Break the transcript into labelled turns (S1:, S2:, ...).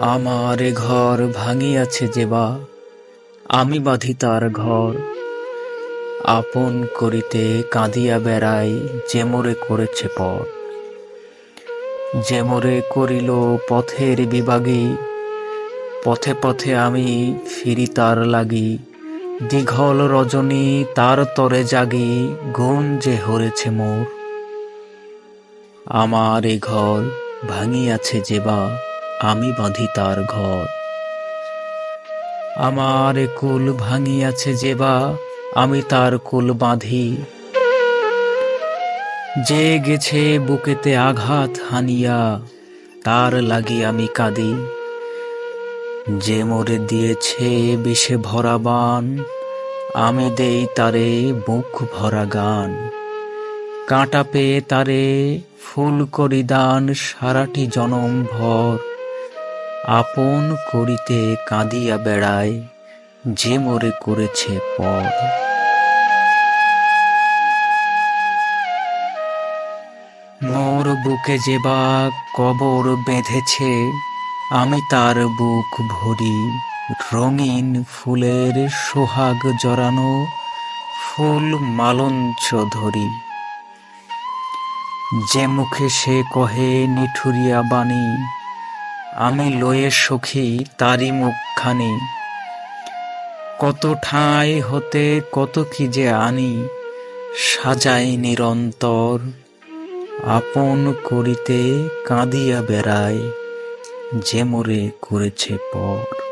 S1: আমার ঘর ভাঙিয়াছে যে বা, আমি বাঁধি তার ঘর। আপন করিতে কাঁদিয়া বেড়াই যেমরে করেছে পর যেমরে করিল পথের বিভাগী, পথে পথে আমি ফিরি তার লাগি। দীঘল রজনী তার তরে জাগি, গুণ যে হরেছে মোর। আমার এ ঘর ভাঙিয়াছে যে বা আমি বাঁধি তার ঘর। আমার কুল ভাঙিয়াছে যে বা, আমি তার কুল বাঁধি। যে গেছে বুকেতে আঘাত হানিয়া, তার লাগি আমি কাঁদি। যে মরে দিয়েছে বিষে ভরা বান, আমি দেই তারে বুক ভরা গান। কাঁটা পেয়ে তারে ফুল করি দান, সারাটি জনম ভর। আপন করিতে কাঁদিয়া বেড়ায়, যে মোরে করেছে পর। মোর বুকে যে বা কবর বেঁধেছে, আমি তার বুক ভরি। রঙিন ফুলের সোহাগ জড়ানো ফুল মালঞ্চ ধরি। যে মুখে সে কহে নিঠুরিয়া বাণী আমি লয়ে সখী তারি মুখখানি। কত ঠাঁই হতে কত কি যে আনি, সাজাই নিরন্তর। আপন করিতে কাঁদিয়া বেড়ায় যে মোরে করেছে পর।